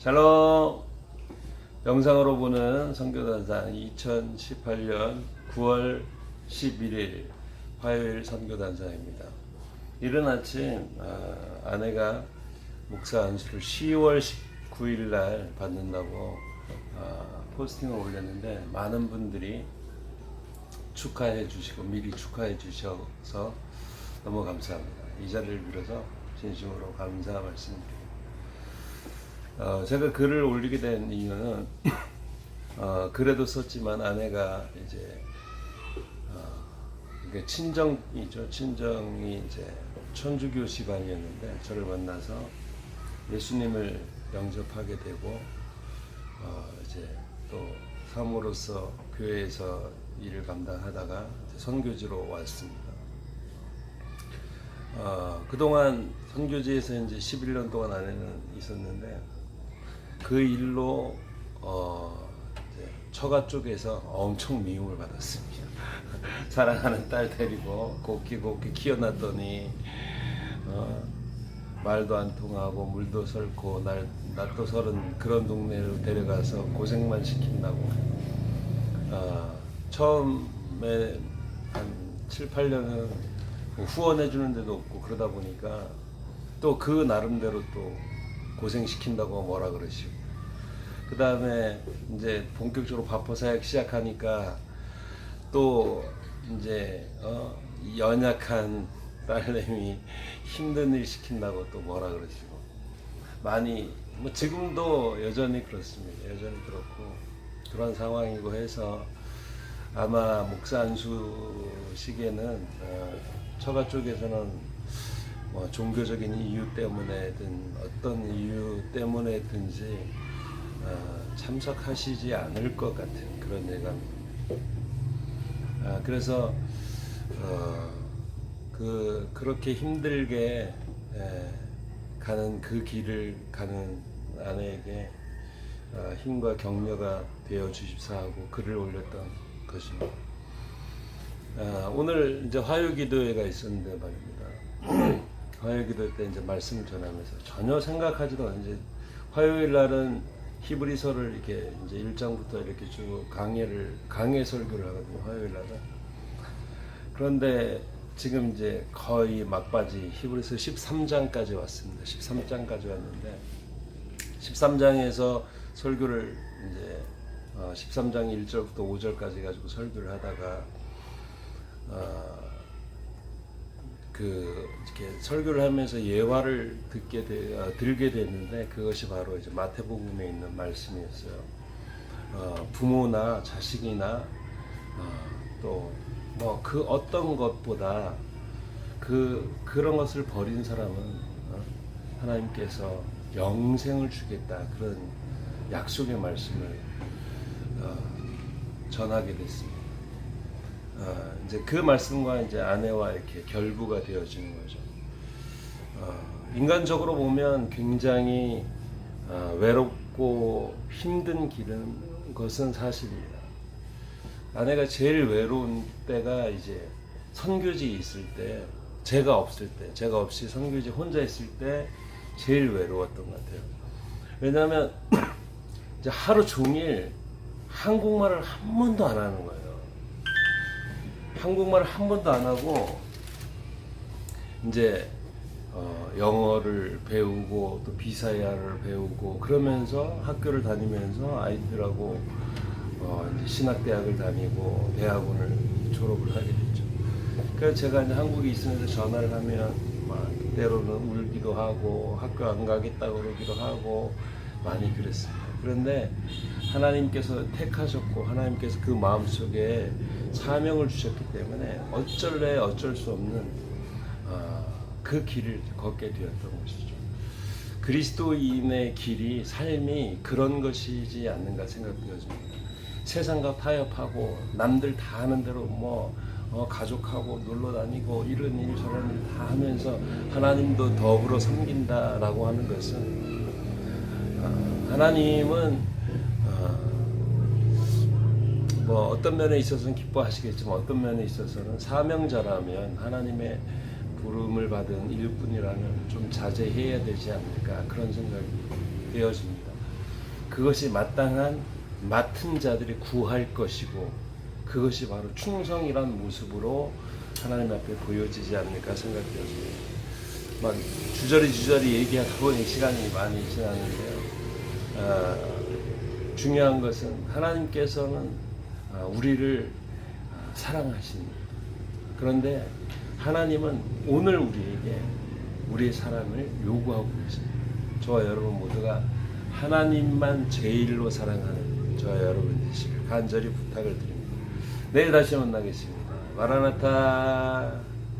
샬롬 영상으로 보는 선교단상 2018년 9월 11일 화요일 선교단상입니다. 이른 아침 아, 아내가 목사 안수를 10월 19일 날 받는다고 아, 포스팅을 올렸는데 많은 분들이 축하해 주시고 미리 축하해 주셔서 너무 감사합니다. 이 자리를 빌어서 진심으로 감사 말씀드립니다. 어, 제가 글을 올리게 된 이유는 어, 글에도 썼지만 아내가 이제 어, 친정이죠. 친정이 이제 천주교 집안이었는데 저를 만나서 예수님을 영접하게 되고 어, 이제 또 사모로서 교회에서 일을 감당하다가 선교지로 왔습니다. 어, 그동안 선교지에서 이제 11년 동안 아내는 있었는데 그 일로 어, 처가 쪽에서 엄청 미움을 받았습니다. 사랑하는 딸 데리고 곱게 곱게 키워놨더니 어, 말도 안 통하고 물도 설고 날 낯도 설은 그런 동네로 데려가서 고생만 시킨다고 어, 처음에 한 7, 8년은 후원해 주는 데도 없고 그러다 보니까 또 그 나름대로 또 고생시킨다고 뭐라 그러시고 그 다음에 이제 본격적으로 바포 사역 시작하니까 또 이제 어, 연약한 딸내미 힘든 일 시킨다고 또 뭐라 그러시고 많이 뭐 지금도 여전히 그렇습니다. 여전히 그렇고 그런 상황이고 해서 아마 목사 안수 시기에는 어, 처가 쪽에서는 뭐 종교적인 이유 때문에든 어떤 이유 때문에든지 어, 참석하시지 않을 것 같은 그런 예감입니다. 아, 그래서 어, 그 그렇게 힘들게 에, 가는 그 길을 가는 아내에게 어, 힘과 격려가 되어 주십사 하고 글을 올렸던 것입니다. 아, 오늘 이제 화요기도회가 있었는데 말입니다. 화요기도 때 이제 말씀을 전하면서 전혀 생각하지도 않은 화요일 날은 히브리서를 이렇게 이제 1장부터 이렇게 쭉 강해를 강해 설교를 하거든요. 화요일 날은. 그런데 지금 이제 거의 막바지 히브리서 13장까지 왔습니다. 13장까지 왔는데 13장에서 설교를 이제 어, 13장 1절부터 5절까지 가지고 설교를 하다가 어, 그 이렇게 설교를 하면서 예화를 듣게 되, 어, 들게 됐는데 그것이 바로 이제 마태복음에 있는 말씀이었어요. 어, 부모나 자식이나 또뭐 그 어떤 것보다 그 그런 것을 버린 사람은 어, 하나님께서 영생을 주겠다 그런 약속의 말씀을 어, 전하게 됐습니다. 어, 이제 그 말씀과 이제 아내와 이렇게 결부가 되어지는 거죠. 어, 인간적으로 보면 굉장히 어, 외롭고 힘든 길은 것은 사실입니다. 아내가 제일 외로운 때가 이제 선교지 있을 때, 제가 없을 때, 제가 없이 선교지 혼자 있을 때 제일 외로웠던 것 같아요. 왜냐하면 이제 하루 종일 한국말을 한 번도 안 하는 거예요. 한국말을 한 번도 안 하고 이제 어, 영어를 배우고 또 비사야를 배우고 그러면서 학교를 다니면서 아이들하고 어, 신학대학을 다니고 대학원을 졸업을 하게 됐죠. 그래서 제가 이제 한국에 있으면서 전화를 하면 막 때로는 울기도 하고 학교 안 가겠다고 그러기도 하고 많이 그랬습니다. 그런데 하나님께서 택하셨고 하나님께서 그 마음속에 사명을 주셨기 때문에 어쩔래 어쩔 수 없는 어, 그 길을 걷게 되었던 것이죠. 그리스도인의 길이 삶이 그런 것이지 않는가 생각되어집니다. 세상과 타협하고 남들 다 하는 대로 뭐 어, 가족하고 놀러 다니고 이런 일 저런 일 다 하면서 하나님도 더불어 섬긴다라고 하는 것은 어, 하나님은 어, 뭐 어떤 면에 있어서는 기뻐하시겠지만 어떤 면에 있어서는 사명자라면 하나님의 부름을 받은 일꾼이라면 좀 자제해야 되지 않을까 그런 생각이 되어집니다. 그것이 마땅한 맡은 자들이 구할 것이고 그것이 바로 충성이란 모습으로 하나님 앞에 보여지지 않을까 생각되었습니다. 막 주저리 주저리 얘기하다 보니 시간이 많이 지났는데요. 아, 중요한 것은 하나님께서는 아, 우리를 아, 사랑하십니다. 그런데 하나님은 오늘 우리에게 우리의 사랑을 요구하고 계십니다. 저와 여러분 모두가 하나님만 제일로 사랑하는 저와 여러분 되시길 간절히 부탁을 드립니다. 내일 다시 만나겠습니다. 마라나타.